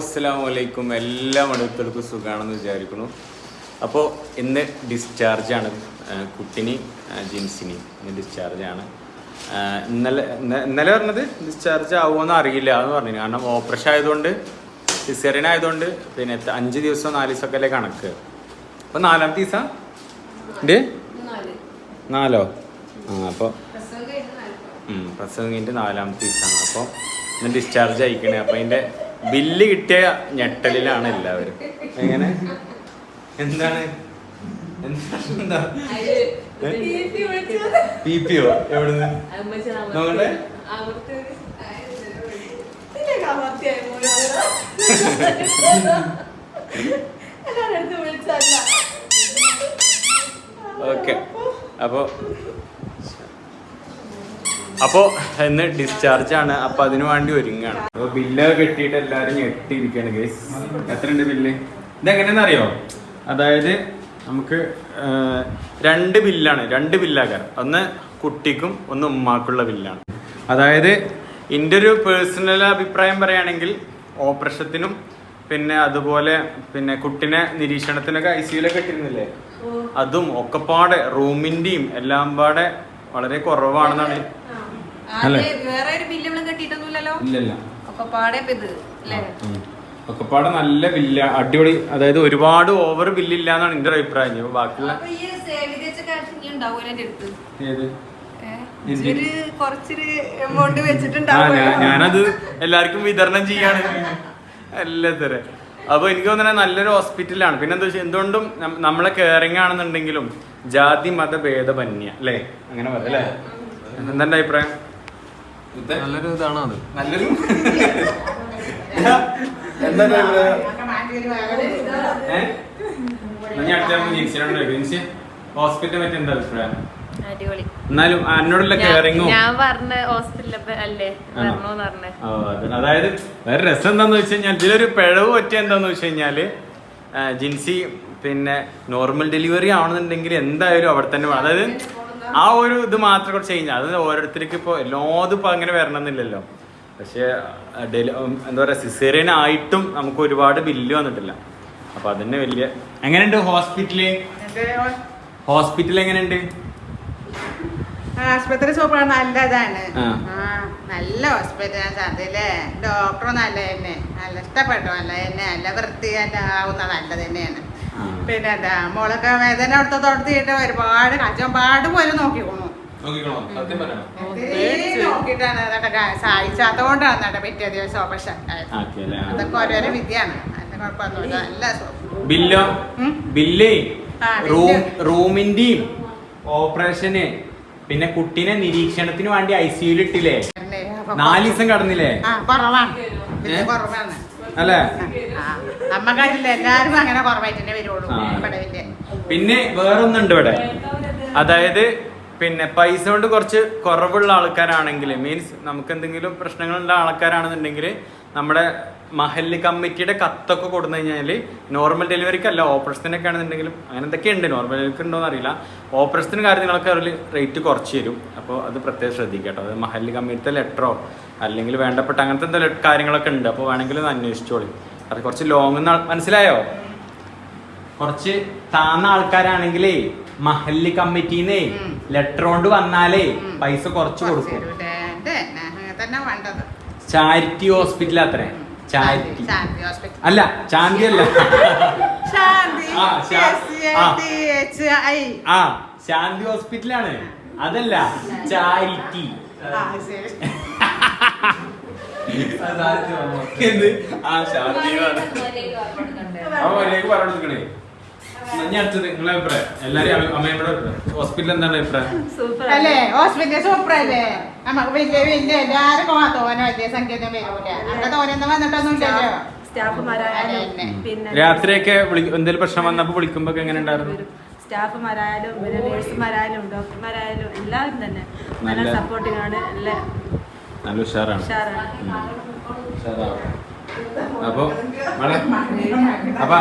അസ്സലാമു അലൈക്കും എല്ലാ മടുക്കൾക്കും സുഖമാണെന്ന് വിചാരിക്കുന്നു. അപ്പോൾ ഇന്ന് ഡിസ്ചാർജാണ് കുട്ടിനി ജിൻസിനി ഇന്ന് ഡിസ്ചാർജാണ് ഇന്നലെ ഇന്നലെ പറഞ്ഞത് ഡിസ്ചാർജ് ആവുമെന്ന് അറിയില്ല എന്ന് പറഞ്ഞു കാരണം ഓപ്പറേഷൻ ആയതുകൊണ്ട് സിസേറിയൻ ആയതുകൊണ്ട് പിന്നെ അഞ്ച് ദിവസം നാല് ദിവസമൊക്കെ അല്ലേ കണക്ക്. അപ്പോൾ നാലാമത്തെ ദിവസം? ഉണ്ട് നാലോ? ആ അപ്പോൾ കഴിഞ്ഞിട്ട് നാലാമത്തെ ദിവസമാണ്. അപ്പോൾ ഇന്ന് ഡിസ്ചാർജ് അയക്കണേ അപ്പോൾ അതിന്റെ ബില്ല് കിട്ടിയ ഞെട്ടലിലാണ് എല്ലാവരും. എങ്ങനെ? എന്താണ്? എന്താ? P P O? എവിടുന്ന്? നോക്കട്ടെ. ഓക്കെ. അപ്പോൾ അപ്പോൾ ഇന്ന് ഡിസ്ചാർജ് ആണ്. അപ്പോൾ അതിനു വേണ്ടി ഒരുങ്ങാണ്. അപ്പോൾ ബില്ല് കെട്ടിയിട്ട് എല്ലാവരും ഞെട്ടിയിരിക്കുകയാണ് ഗേസ് എത്രയുണ്ട് ബില്ല് ഇത് അറിയോ അതായത് നമുക്ക് രണ്ട് ബില്ലാണ് രണ്ട് ബില്ലാകാരം ഒന്ന് കുട്ടിക്കും ഒന്ന് ഉമ്മാക്കുള്ള ബില്ലാണ് അതായത് എന്റെ ഒരു പേഴ്സണൽ അഭിപ്രായം പറയുകയാണെങ്കിൽ ഓപ്പറേഷത്തിനും പിന്നെ അതുപോലെ പിന്നെ കുട്ടിനെ നിരീക്ഷണത്തിനൊക്കെ ഐ സിയിലൊക്കെ ഇട്ടിരുന്നില്ലേ? അതും ഒക്കെപ്പാടെ റൂമിന്റെയും എല്ലാം പാടെ വളരെ കുറവാണെന്നാണ്? വേറെ ഒരു കെട്ടിയിട്ടൊന്നുമില്ലല്ലോ? ഇല്ലല്ല. ഒക്കെ പാടെ ഇപ്പൊ ഇത് അല്ലേ? ഒക്കെപ്പാടെ നല്ല ബില്ല അടിപൊളി അതായത് ഒരുപാട് ഓവർ ബില്ലില്ല എന്നാണ് എന്റെ അഭിപ്രായം. ഇനി ബാക്കിയുള്ള ഞാൻ- ഞാനത് എല്ലാവർക്കും വിതരണം ചെയ്യാണ്. എല്ലാത്തരം. അപ്പൊ എനിക്ക് തോന്നുന്നത് നല്ലൊരു ഹോസ്പിറ്റലാണ് പിന്നെ എന്താ വെച്ചാൽ എന്തുകൊണ്ടും നമ്മളെ കേറിങ് ആണെന്നുണ്ടെങ്കിലും ജാതി മത ഭേദമന്യ അല്ലേ? അങ്ങനെ പറയാം അല്ലേ? എന്താ അഭിപ്രായം? നല്ലൊരു ഇതാണ് അത്. നല്ലൊരു എന്താ പറ്റി എന്താ അഭിപ്രായം? എന്നാലും എന്നോടുള്ള കെയറിങ്ങും അതായത് വേറെ രസം എന്താന്ന് വെച്ച് കഴിഞ്ഞാൽ ഇതിലൊരു പിഴവ് പറ്റിയ എന്താന്ന് വെച്ച് കഴിഞ്ഞാൽ ജിൻസി പിന്നെ നോർമൽ ഡെലിവറി ആവണമെന്നുണ്ടെങ്കിൽ എന്തായാലും അവിടെ തന്നെ അതായത് ആ ഒരു ഇത് മാത്രം കൂടെ ചേഞ്ച് അത് ഓരോരുത്തർക്ക് ഇപ്പോൾ എല്ലാതും ഇപ്പൊ അങ്ങനെ വരണമെന്നില്ലല്ലോ. പക്ഷേ ഡെലി എന്താ പറയാ സിസേറിയൻ ആയിട്ടും നമുക്ക് ഒരുപാട് ബില്ല് വന്നിട്ടില്ല. അപ്പൊ അതന്നെ വലിയ എങ്ങനെയുണ്ട് ഹോസ്പിറ്റൽ? ഹോസ്പിറ്റൽ എങ്ങനെയുണ്ട്? ആശുപത്രി സൂപ്പറാണ് നല്ലതാണ്. നല്ല ഹോസ്പിറ്റലാണ് അതില്ലേ ഡോക്ടർ നല്ല തന്നെ നല്ല ഇഷ്ടപ്പെട്ടു. നല്ല തന്നെ നല്ല വൃത്തി ആവുന്ന നല്ല തന്നെയാണ്. പിന്നെ എന്താ മോളൊക്കെ വേദന അടുത്ത തൊടുത്തിട്ട് ഒരുപാട് കച്ചമ്പാട് പോലെ നോക്കിക്കോണു. നോക്കിയിട്ടാണ് അതൊക്കെ സഹായിച്ചാത്തോണ്ടാണ് കേട്ടോ പിറ്റേ ദിവസം ഓപ്പറേഷൻ. അതൊക്കെ ഓരോരോ വിദ്യയാണ്. അതിന്റെ കുഴപ്പമൊന്നുമില്ല. നല്ല ബില്ലോ? ബില്ലേ? റൂം റൂമിന്റെയും ഓപ്പറേഷന്. പിന്നെ കുട്ടീനെ നിരീക്ഷണത്തിന് വേണ്ടി ഐ സിയുൽ ഇട്ടില്ലേ? നാല് ദിവസം കടന്നില്ലേ? അല്ലേ? നമ്മക്കാരില്ല എല്ലാരും അങ്ങനെ കുറവായിട്ട് തന്നെ വരുള്ളൂ ആ. ഇവിടെ പിന്നെ വേറൊന്നുണ്ട് ഇവിടെ. അതായത് പിന്നെ പൈസ കൊണ്ട് കുറച്ച് കുറവുള്ള ആൾക്കാരാണെങ്കിൽ മീൻസ് നമുക്ക് എന്തെങ്കിലും പ്രശ്നങ്ങളുള്ള ആൾക്കാരാണെന്നുണ്ടെങ്കിൽ നമ്മുടെ മഹല്ല് കമ്മിറ്റിയുടെ കത്തൊക്കെ കൊടുന്നു കഴിഞ്ഞാൽ നോർമൽ ഡെലിവറിക്ക് അല്ല ഓപ്പറേഷനൊക്കെ ആണെന്നുണ്ടെങ്കിലും അങ്ങനെ എന്തൊക്കെ ഉണ്ട് നോർമൽ ഡെലിവറിക്ക് ഉണ്ടോ അറിയില്ല. ഓപ്പറേഷൻ കാര്യങ്ങളൊക്കെ അവർ റേറ്റ് കുറച്ച് തരും. അപ്പോൾ അത് പ്രത്യേകം ശ്രദ്ധിക്കട്ടോ കേട്ടോ. അത് മഹല്ല് കമ്മിറ്റിത്തെ ലെറ്ററോ അല്ലെങ്കിൽ വേണ്ടപ്പെട്ട അങ്ങനത്തെ എന്തെങ്കിലും കാര്യങ്ങളൊക്കെ ഉണ്ട്. അപ്പോൾ വേണമെങ്കിൽ ഒന്ന് അന്വേഷിച്ചോളി. അത് കുറച്ച് ലോങ് മനസ്സിലായോ? കുറച്ച് താന്ന ആൾക്കാരാണെങ്കിലേ മഹല്ലി കമ്മിറ്റീന്നേ. ലെറ്റർ കൊണ്ട് വന്നാലേ പൈസ കുറച്ച് കൊടുക്കും. ചാരിറ്റി ഹോസ്പിറ്റൽ അത്രേ. ചാരിറ്റി. അല്ല ചാന്തി അല്ല. ശാന്തി ആ, ശാന്തി ഹോസ്പിറ്റലാണ്. അതല്ല ചാരിറ്റി. എന്ത്? ആ പറഞ്ഞു ഞാൻ അടുത്തത് നിങ്ങളെ അഭിപ്രായം. എല്ലാരും അമ്മയുടെ ഹോസ്പിറ്റൽ എന്താണ് അഭിപ്രായം. അല്ലേ ഹോസ്പിറ്റൽ സൂപ്പർ അല്ലേ? നമുക്ക് വലിയ വലിയ ആ തോനെ വലിയ സംഖ്യ ഒന്നും വരൂല അവിടെ തോനെയൊന്നും വന്നിട്ടൊന്നും ഇല്ലല്ലോ സ്റ്റാഫുമാരായാലും അതന്നെ. പിന്നെ രാത്രിയൊക്കെ എന്തെങ്കിലും പ്രശ്നം വന്നപ്പോ വിളിക്കുമ്പോ എങ്ങനെ ഉണ്ടായിരുന്നു? സ്റ്റാഫുമാരായാലും പിന്നെ നേഴ്സുമാരായാലും ഡോക്ടർമാരായാലും എല്ലാവരും തന്നെ നല്ല സപ്പോർട്ടിങ് സപ്പോർട്ടിംഗ് ആണ് നല്ല നല്ല ഉഷാറാണ്. അപ്പോ. അപ്പൊ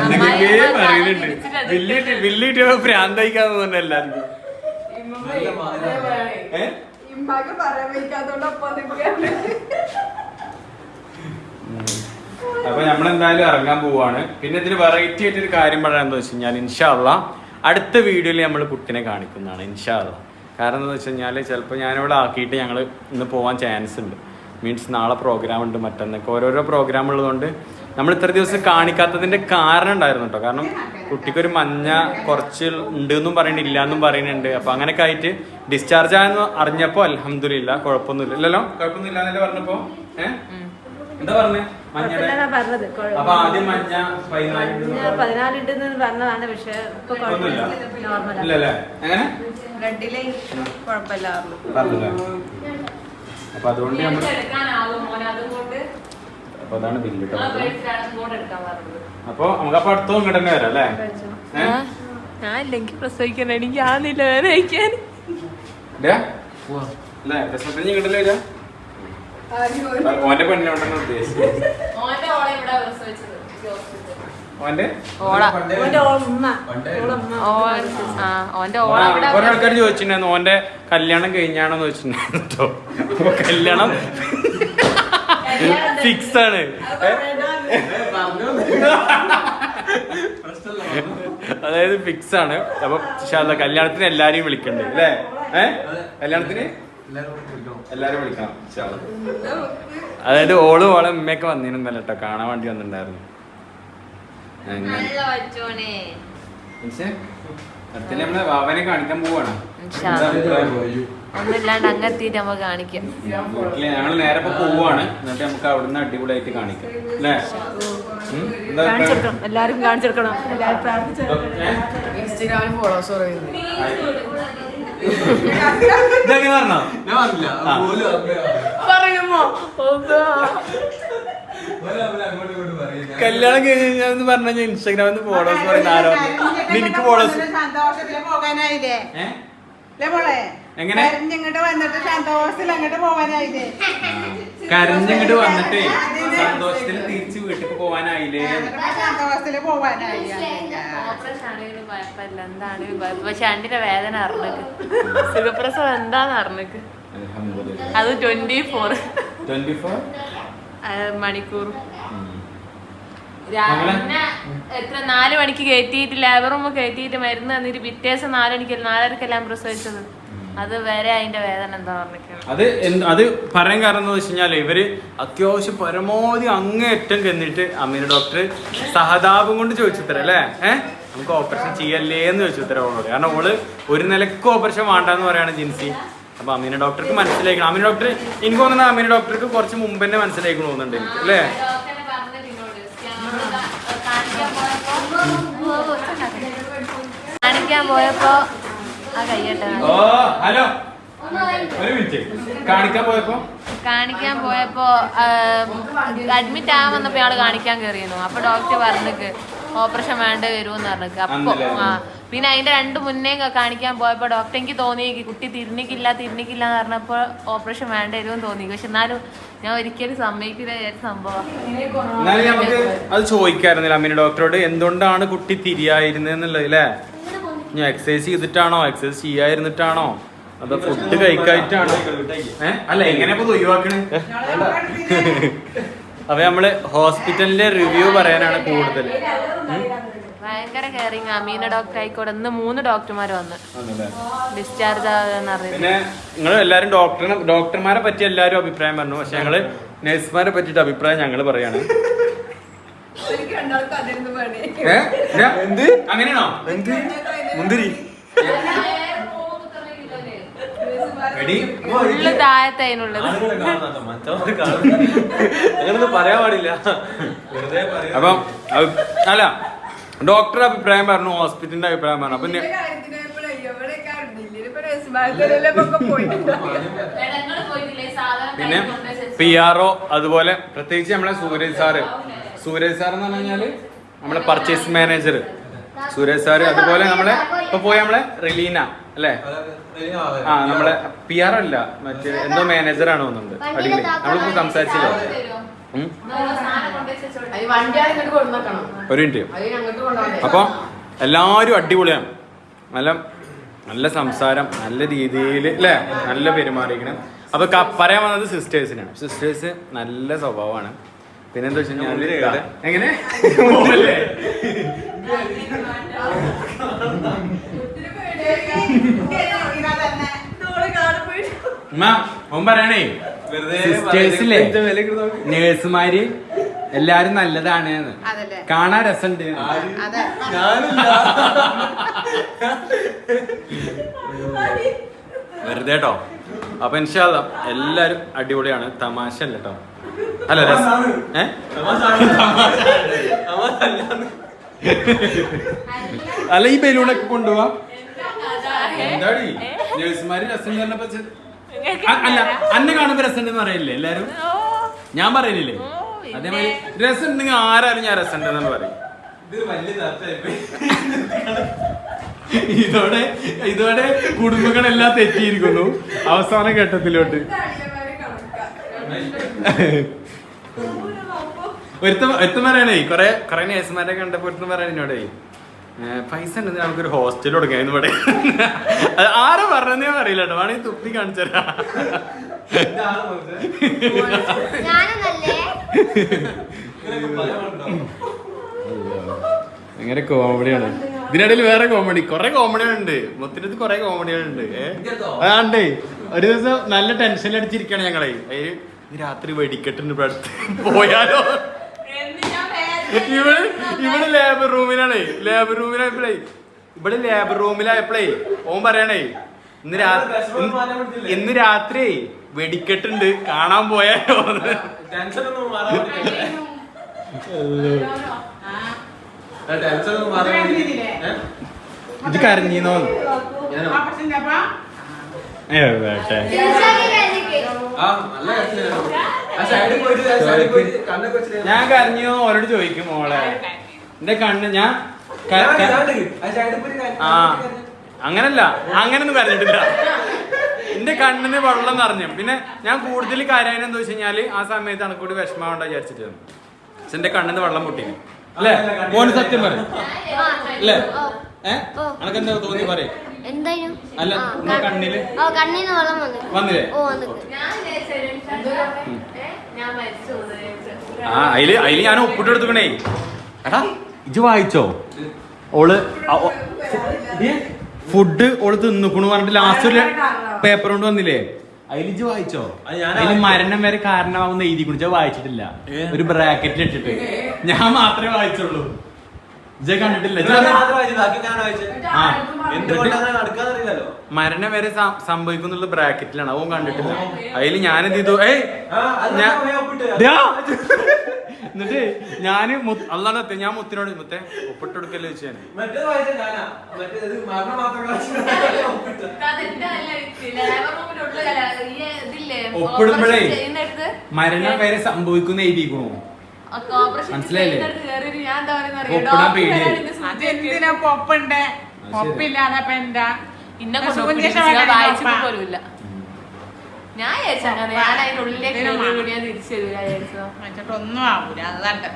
നമ്മളെന്തായാലും എല്ലാവർക്കും. അപ്പൊ നമ്മൾ എന്തായാലും ഇറങ്ങാൻ പോവാണ്. പിന്നെ ഇതിന് വെറൈറ്റി ആയിട്ട് ഒരു കാര്യം പറയാന്ന് വെച്ച് കഴിഞ്ഞാൽ ഇൻഷാല്ല അടുത്ത വീഡിയോയിൽ നമ്മൾ കുട്ടിനെ കാണിക്കുന്നതാണ് ഇൻഷാല്ല കാരണം എന്താ വെച്ച് കഴിഞ്ഞാൽ ചിലപ്പോൾ ഞാനിവിടെ ആക്കിയിട്ട് ഞങ്ങൾ ഇന്ന് പോകാൻ ചാൻസ് ഉണ്ട്. മീൻസ് നാളെ പ്രോഗ്രാം ഉണ്ട് മറ്റന്നൊക്കെ. ഓരോരോ പ്രോഗ്രാം ഉള്ളതുകൊണ്ട് നമ്മൾ ഇത്ര ദിവസം കാണിക്കാത്തതിന്റെ കാരണം ഉണ്ടായിരുന്നു കേട്ടോ. കാരണം കുട്ടിക്കൊരു മഞ്ഞ കുറച്ച് ഉണ്ട് എന്നും പറയുന്നില്ല എന്നും പറയുന്നുണ്ട് അപ്പോൾ അങ്ങനെയൊക്കെ ആയിട്ട് ഡിസ്ചാർജ് ആയെന്ന് അറിഞ്ഞപ്പോൾ അലഹമില്ല കുഴപ്പമൊന്നുമില്ല. ഇല്ലല്ലോ? കുഴപ്പമൊന്നുമില്ല എന്നല്ലേ പറഞ്ഞപ്പോൾ ഏഹ് എന്താ പറഞ്ഞേ? പറഞ്ഞത് അപ്പൊ ആദ്യം മഞ്ഞ പതിനാല് ഉണ്ട് എന്ന് ഞാൻ പറഞ്ഞു. പതിനാലുണ്ടെന്ന് പറഞ്ഞതാണ് പക്ഷെ ഇപ്പൊ കുഴപ്പമില്ല. ഇല്ലല്ലേ? എങ്ങനെ? അപ്പൊ അതുകൊണ്ട് നമ്മൾ അപ്പൊ അതാണ് ബില്ല് അപ്പൊ നമുക്ക് അപ്പൊ അടുത്ത ഇങ്ങോട്ട് തന്നെ വരാം അല്ലേ? ഞാൻ ഇല്ലെങ്കിൽ പ്രസവിക്കണം എനിക്ക് ആ വേറെ വരെ ഇല്ലേ? അല്ലേ? പ്രശ്നത്തിന് ഇങ്ങോട്ടല്ലേ വരാ ഓന്റെ ഉദ്ദേശിച്ചത്. ഓളെ ഇവിടെ പ്രസവിച്ചത് ഓന്റെ? കുറെ ആൾക്കാർ ചോദിച്ചിട്ടുണ്ടായിരുന്നു ഓന്റെ കല്യാണം കഴിഞ്ഞാണെന്ന് ചോദിച്ചിട്ടുണ്ടായിരുന്നു കേട്ടോ അപ്പൊ കല്യാണം ഫിക്സ് ആണ്. അതായത് ഫിക്സ് ആണ്. അപ്പൊ കല്യാണത്തിന് എല്ലാരെയും വിളിക്കണ്ടേ അല്ലേ? ഏഹ് കല്യാണത്തിന്? എല്ലാരും വിളിക്കണം. അതായത് ഓൾ ഓളെ ഉമ്മയൊക്കെ വന്നിരുന്നല്ലോ കേട്ടോ. കാണാൻ വേണ്ടി വന്നിട്ടുണ്ടായിരുന്നു. വാവനെ കാണിക്കാൻ പോവാണ്. അങ്ങെത്തിയിട്ട് നമുക്ക് കാണിക്കാം. നേരെ പോവാണ്. എന്നിട്ട് നമുക്ക് അവിടുന്ന് അടിപൊളിയായിട്ട് കാണിക്കാം. അല്ലേ? എന്താ കാണിച്ചെടുക്കണം. എല്ലാരും കാണിച്ചെടുക്കണം. എല്ലാരും പ്രാർത്ഥിച്ചു? ഇൻസ്റ്റഗ്രാമിൽ ഇതെങ്ങനെ പറഞ്ഞോ ഞാൻ പറഞ്ഞില്ല ആ. പോലും പറയുമോ? കല്യാണം കഴിഞ്ഞാന്ന് പറഞ്ഞ ഇൻസ്റ്റാഗ്രാമിൽ നിന്ന് ഫോളോസ് പറയുന്ന ആരോ എനിക്ക് ഫോട്ടോസ് സന്തോഷത്തിൽ പോകാനായില്ലേ? എങ്ങനെ? കരഞ്ഞിങ്ങോട്ട് വന്നിട്ട് സന്തോഷത്തിൽ അങ്ങോട്ട് പോകാനായില്ലേ കരഞ്ഞിങ്ങോട്ട് വന്നിട്ട് സന്തോഷത്തിൽ തിരിച്ച് വീട്ടിൽ പോവാനായില്ലേ? സന്തോഷത്തിൽ പക്ഷെ അണ്ടിന്റെ വേദന അറിഞ്ഞക്ക്. സുഖപ്രസവം എന്താന്ന് അറിഞ്ഞക്ക്. അത് ട്വന്റി ഫോർ. Twenty four? മണിക്കൂർ. രാവിലെ എത്ര? നാല് മണിക്ക് കയറ്റിയിട്ട് ലേബർ കയറ്റിയിട്ട് മരുന്ന് തന്നിട്ട് പിറ്റേസം നാല് മണിക്ക് നാലരക്കെല്ലാം പ്രസവിച്ചത്? അത് വരെ അതിന്റെ വേദന എന്താ പറഞ്ഞിരിക്കുന്നത് അത് എന്ത് അത് പറയാൻ കാരണം എന്ന് വെച്ച് കഴിഞ്ഞാൽ ഇവർ അത്യാവശ്യം പരമാവധി അങ്ങേറ്റം കന്നിട്ട് അമീന ഡോക്ടർ സഹതാപം കൊണ്ട് ചോദിച്ചുത്തരം അല്ലേ? ഏഹ് നമുക്ക് ഓപ്പറേഷൻ ചെയ്യല്ലേ എന്ന് ചോദിച്ചുത്തരം അവളോട്. കാരണം ഓൾ ഒരു നിലയ്ക്ക് ഓപ്പറേഷൻ വേണ്ടെന്ന് പറയാണ് ജിൻസി. അപ്പൊ അമീന ഡോക്ടർക്ക് മനസ്സിലാക്കണം അമീന ഡോക്ടർ എനിക്ക് തോന്നുന്നത് അമീന ഡോക്ടർക്ക് കുറച്ച് മുമ്പ് തന്നെ മനസ്സിലാക്കണം തോന്നുന്നുണ്ട് എനിക്ക് അല്ലേ? കാണിക്കാൻ പോയപ്പോ ഓ ഹലോ. ഒരു മിനിറ്റ്. കാണിക്കാൻ പോയപ്പോ? കാണിക്കാൻ പോയപ്പോ അഡ്മിറ്റ് ആവാൻ വന്നപ്പോ ആൾ കാണിക്കാൻ കയറിയിരുന്നു അപ്പൊ ഡോക്ടർ പറഞ്ഞിക്ക് ഓപ്പറേഷൻ വേണ്ട വരുമെന്ന് പറഞ്ഞിക്ക് അപ്പൊ ആ പിന്നെ അതിന്റെ രണ്ട് മുന്നേ കാണിക്കാൻ പോയപ്പോ ഡോക്ടർ എനിക്ക് തോന്നി കുട്ടി തിരിഞ്ഞിക്കില്ല തിരിഞ്ഞിക്കില്ല എന്ന് പറഞ്ഞപ്പോ ഓപ്പറേഷൻ വേണ്ട വരുമെന്ന് തോന്നി. പക്ഷെ എന്നാലും ഞാൻ ഒരിക്കലും സമ്മതിക്കില്ല സംഭവം. അത് ചോദിക്കായിരുന്നില്ല അമ്മിനി ഡോക്ടറോട് എന്തുകൊണ്ടാണ് കുട്ടി തിരിയായിരുന്നത് അല്ലേ? ഇനി എക്സസൈസ് ചെയ്തിട്ടാണോ? എക്സസൈസ് ചെയ്യാതിരുന്നിട്ടാണോ? അതോ ഫുഡ് കഴിക്കായിട്ടാണോ? അല്ല എങ്ങനെ ഇപ്പൊ ഇത് ഒഴിവാക്കണേ? അപ്പൊ നമ്മൾ ഹോസ്പിറ്റലിന്റെ റിവ്യൂ പറയാനാണ് കൂടുതൽ. ഭയങ്കര കെയറിങ് അമീന ഡോക്ടർ ആയിക്കോട്ടെ. ഇന്ന് മൂന്ന് ഡോക്ടർമാർ വന്ന്. ഡിസ്ചാർജ് പിന്നെ നിങ്ങൾ എല്ലാരും ഡോക്ടറിനെ ഡോക്ടർമാരെ പറ്റി എല്ലാരും അഭിപ്രായം പറഞ്ഞു. പക്ഷെ ഞങ്ങൾ നഴ്സുമാരെ പറ്റിട്ട് അഭിപ്രായം ഞങ്ങൾ പറയാണ്. അങ്ങനെയാണോ? ഇല്ല? മുന്തിരി. അങ്ങനൊന്നും പറയാൻ പാടില്ല. അപ്പം അല്ല ഡോക്ടർ അഭിപ്രായം പറഞ്ഞു ഹോസ്പിറ്റലിന്റെ അഭിപ്രായം പറഞ്ഞു. അപ്പൊ പിന്നെ പി ആർ ഒ അതുപോലെ പ്രത്യേകിച്ച് നമ്മളെ സൂരജ് സാറ്. സൂരജ് സാർ എന്ന് പറഞ്ഞു കഴിഞ്ഞാൽ നമ്മളെ പർച്ചേസ് മാനേജർ സൂരജ് സാറ് അതുപോലെ നമ്മളെ ഇപ്പൊ പോയ നമ്മളെ റിലീന അല്ലേ? ആ നമ്മളെ പി ആർ അല്ല മറ്റേ എന്തോ മാനേജർ ആണ് തോന്നുന്നുണ്ട്. അടിപൊളി. നമ്മളിപ്പോ സംസാരിച്ചില്ലേ? ഒരു മിനിറ്റ്. അപ്പൊ എല്ലാരും അടിപൊളിയാണ്. നല്ല നല്ല സംസാരം നല്ല രീതിയിൽ അല്ലേ? നല്ല പെരുമാറിയിരിക്കണം. അപ്പൊ പറയാൻ വന്നത് സിസ്റ്റേഴ്സിനാണ് സിസ്റ്റേഴ്സ് നല്ല സ്വഭാവമാണ്. പിന്നെന്താ വെച്ച് കഴിഞ്ഞാൽ എങ്ങനെ? ഓൻ പറയണേ. സിസ്റ്റേഴ്സിലെ. നേഴ്സുമാര് എല്ലാരും നല്ലതാണ്. കാണാൻ രസമുണ്ട് ഞാനില്ല. വെറുതെ കേട്ടോ അപ്പൊ ഇൻഷാല്ല എല്ലാരും അടിപൊളിയാണ്. തമാശ അല്ല കേട്ടോ അല്ല അല്ല ഈ ബലൂണൊക്കെ കൊണ്ടുപോവാ എന്താടി? നേഴ്സുമാര് രസം പറഞ്ഞപ്പോ അ- അല്ല അന്നെ കാണുമ്പോ രസം ഉണ്ടെന്ന് പറയില്ലേ എല്ലാരും? ഞാൻ പിന്നെ. അതേമാതിരി രസം ഉണ്ടെങ്കിൽ ആരാലും ഞാൻ രസം ഉണ്ടെന്ന് പറയും ഇതോടെ ഇതോടെ കുടുംബങ്ങളെല്ലാം തെറ്റിയിരിക്കുന്നു. അവസാന ഘട്ടത്തിലോട്ട്. ഒരുത്തം ഒരുത്തം പറയണേ കൊറേ കൊറേ നേഴ്സുമാരെ കണ്ടപ്പോ ഒരുത്തം പറയണ എന്നോടേ "ഏ, പൈസ ഉണ്ടെങ്കിൽ നമുക്കൊരു ഹോസ്റ്റൽ കൊടുക്കാം ഇവിടെ ആരും പറഞ്ഞെന്നേ അറിയില്ല കേട്ടോ. വേണമെങ്കിൽ തുപ്പി കാണിച്ചാ കോമഡിയാണ് ഇതിനിടയിൽ വേറെ കോമഡി കൊറേ കോമഡികളുണ്ട് മൊത്തത്തിൽ കൊറേ കോമഡികളുണ്ട് അതാണ്ടേ ഒരു ദിവസം നല്ല ടെൻഷൻ അടിച്ചിരിക്കാണ് ഞങ്ങളെ. അതിന് "ഈ രാത്രി വെടിക്കെട്ടിന് അടുത്ത് പോയാലോ? ഇവിടെ ഇവിടെ ലേബർ റൂമിലാണേ ലേബർ റൂമിലായപ്പോഴേ ഇവിടെ ലേബർ റൂമിലായപ്പോഴേ ഓൻ പറയണേ ഇന്ന് രാത്രി ഇന്ന് രാത്രി വെടിക്കെട്ടുണ്ട് കാണാൻ പോയാലോ? ഇത് കരഞ്ഞീന്നോ? ഞാനോ? ഏ വേട്ടെ. ഞാൻ കരഞ്ഞു. ഓരോട് ചോദിക്കും മോളെ. എന്റെ കണ്ണ് ഞാൻ ആ അങ്ങനല്ല. അങ്ങനൊന്നും കരഞ്ഞിട്ടില്ല. എന്റെ കണ്ണിന് വെള്ളം നിറഞ്ഞു. പിന്നെ ഞാൻ കൂടുതൽ കാര്യം എന്താ വെച്ച് കഴിഞ്ഞാൽ ആ സമയത്ത് അണക്കൂടി വിഷമാവണ്ട വിചാരിച്ചിട്ട് പക്ഷെ എന്റെ കണ്ണിന് വെള്ളം പൊട്ടിക്കും അല്ലേ? മോന് സത്യം പറഞ്ഞു അല്ലേ? ഏ? അനക്കെന്താ തോന്നി പറയും. അല്ല, കണ്ണിൽ? ഓ കണ്ണീന്ന് വെള്ളം വന്നില്ലേ? ഓ വന്നു ഞാൻ വിചാരിച്ചു, ഏ, ഞാൻ മരിച്ചു പോകുന്നു വിചാരിച്ചു. ആ അതിൽ അതിൽ ഞാൻ ഒപ്പിട്ട് എടുത്തുക്കണേ എടാ ഇജ് വായിച്ചോ? ഓൾ? ഫുഡ് ഓൾ തിന്നുക്കണു പറഞ്ഞിട്ട് ലാസ്റ്റ് ഒരു പേപ്പർ കൊണ്ട് വന്നില്ലേ? അതിൽ ഇജ് വായിച്ചോ? അത് ഞാൻ അതിൽ വായിച്ചു. മരണം വരെ കാരണമാവുന്ന എഴുതി കുടിച്ചാ വായിച്ചിട്ടില്ല. ഒരു ബ്രാക്കറ്റിൽ ഇട്ടിട്ട്. ഞാൻ മാത്രമേ വായിച്ചുള്ളൂ. ഇജ കണ്ടിട്ടില്ല? മരണം വരെ സംഭവിക്കുന്നുള്ള ബ്രാക്കറ്റിലാണ്. അവൻ കണ്ടിട്ടില്ല. അതിൽ ഞാൻ എന്ത് ചെയ്തു? ഏയ്! എന്നിട്ട് ഞാൻ അള്ളാടെ ഞാൻ മുത്തിനോട് മുത്തേ ഒപ്പിട്ട് കൊടുക്കല്ലേ വെച്ച് ഞാൻ ഇതില്ലേ, ഒപ്പിടുമ്പഴേ മരണം വരെ സംഭവിക്കുന്ന എഴുതിക്കണു മനസ്സിലായില്ലേ? ഒപ്പിടാൻ പേടിയായി. അതെന്തിനാ പൊപ്പുണ്ട് ശരി. പൊപ്പില്ലാതെ എന്താ ഇന്നെ ഞാൻ വേണം വായിച്ചിട്ട് നോക്കാം. ഞാൻ വിചാരിച്ചു ഞാൻ അതിന്റെ ഉള്ളിലേക്ക്. ഞാൻ തിരിച്ചു തരൂല വിചാരിച്ചോ മറ്റൊന്നും ആവൂല അതാണ്ട്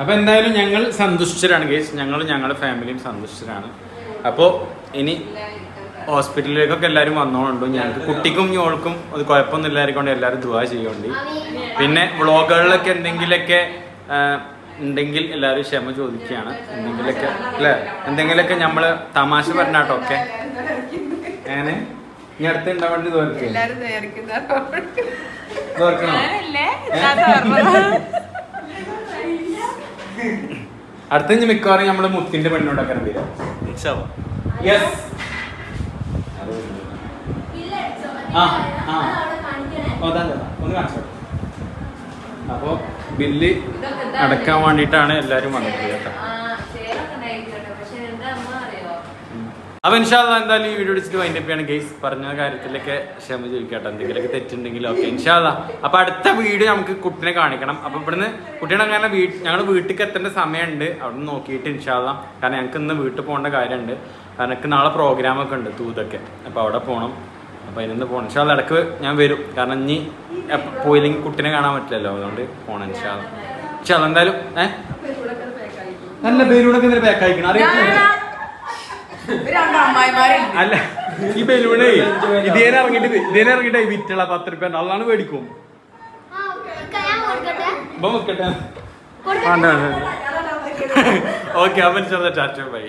അപ്പൊ എന്തായാലും ഞങ്ങൾ സന്തുഷ്ടരാണ് ഗേസ് ഞങ്ങൾ ഞങ്ങളുടെ ഫാമിലിയും സന്തുഷ്ടരാണ് അപ്പോൾ ഇനി ഹോസ്പിറ്റലിലേക്കൊക്കെ എല്ലാവരും വന്നോണ്ടു ഞങ്ങൾക്ക് കുട്ടിക്കും ഞോൾക്കും അത് കുഴപ്പമൊന്നും ഇല്ലായിരിക്കൊണ്ട് എല്ലാവരും ദുവാ ചെയ്യുന്നുണ്ട് പിന്നെ വ്ളോഗുകളിലൊക്കെ എന്തെങ്കിലുമൊക്കെ ഉണ്ടെങ്കിൽ എല്ലാവരും ക്ഷമ ചോദിക്കുകയാണ്. എന്തെങ്കിലുമൊക്കെ അല്ലേ? എന്തെങ്കിലുമൊക്കെ നമ്മൾ തമാശ പറഞ്ഞാട്ടോ ഒക്കെ. അങ്ങനെ ഇനി അടുത്ത് ഉണ്ടാവേണ്ടി പറഞ്ഞത്. അടുത്ത ഇനി മിക്കവാറും നമ്മൾ മുത്തിന്റെ പെണ്ണോടൊക്കെ വരാം യെസ് ആ ആ. ഒന്ന് കാണിച്ചോ. അപ്പോ ബില്ല് അടക്കാൻ വേണ്ടിട്ടാണ് എല്ലാരും കേട്ടോ. അറിയോ? അപ്പൊ ഇൻഷാല്ല എന്തായാലും ഈ വീഡിയോ അടിച്ചിട്ട് വൈൻഡപ്പ് ചെയ്യാണ് ഗെയ്സ് പറഞ്ഞ കാര്യത്തിലൊക്കെ ക്ഷമ ചോദിക്കട്ടെ. എന്തെങ്കിലുമൊക്കെ തെറ്റുണ്ടെങ്കിലും ഓക്കെ ഇൻഷാല്ല അപ്പൊ അടുത്ത വീഡിയോ നമുക്ക് കുട്ടിനെ കാണിക്കണം. അപ്പൊ ഇവിടുന്ന് കുട്ടിയുടെ അങ്ങനെ വീട്ട് ഞങ്ങൾ വീട്ടിലേക്ക് എത്തേണ്ട സമയമുണ്ട്. അവിടെ നിന്ന് നോക്കിയിട്ട് ഇൻഷാല്ല കാരണം ഞങ്ങൾക്ക് ഇന്ന് വീട്ടിൽ പോകേണ്ട കാര്യമുണ്ട്. കാരണം എനിക്ക് നാളെ പ്രോഗ്രാം ഒക്കെ ഉണ്ട് തൂതൊക്കെ അപ്പൊ അവിടെ പോകണം അപ്പൊ അതിനൊന്ന് പോകണം ഇൻഷാല്ല ഇടയ്ക്ക് ഞാൻ വരും. കാരണം ഇനി പോയില്ലെങ്കിൽ കുട്ടിനെ കാണാൻ പറ്റില്ലല്ലോ. അതുകൊണ്ട് പോണം ഇൻഷാല്ല ഇൻഷാല്ല എന്തായാലും ഏ? നല്ല ബലൂണൊക്കെ ഇന്നലെ പാക്ക് അയക്കണം അറിയാം? അല്ല ഈ ബലൂണേ ഇതേനെ ഇറങ്ങിട്ട് ഇതേനെ ഇറങ്ങിട്ടായി വിറ്റുള്ള പത്ത് റുപ്യ അള്ളാണ് മേടിക്കും. ഓക്കെ. അപ്പം ചെറുതായിട്ട് ബൈ.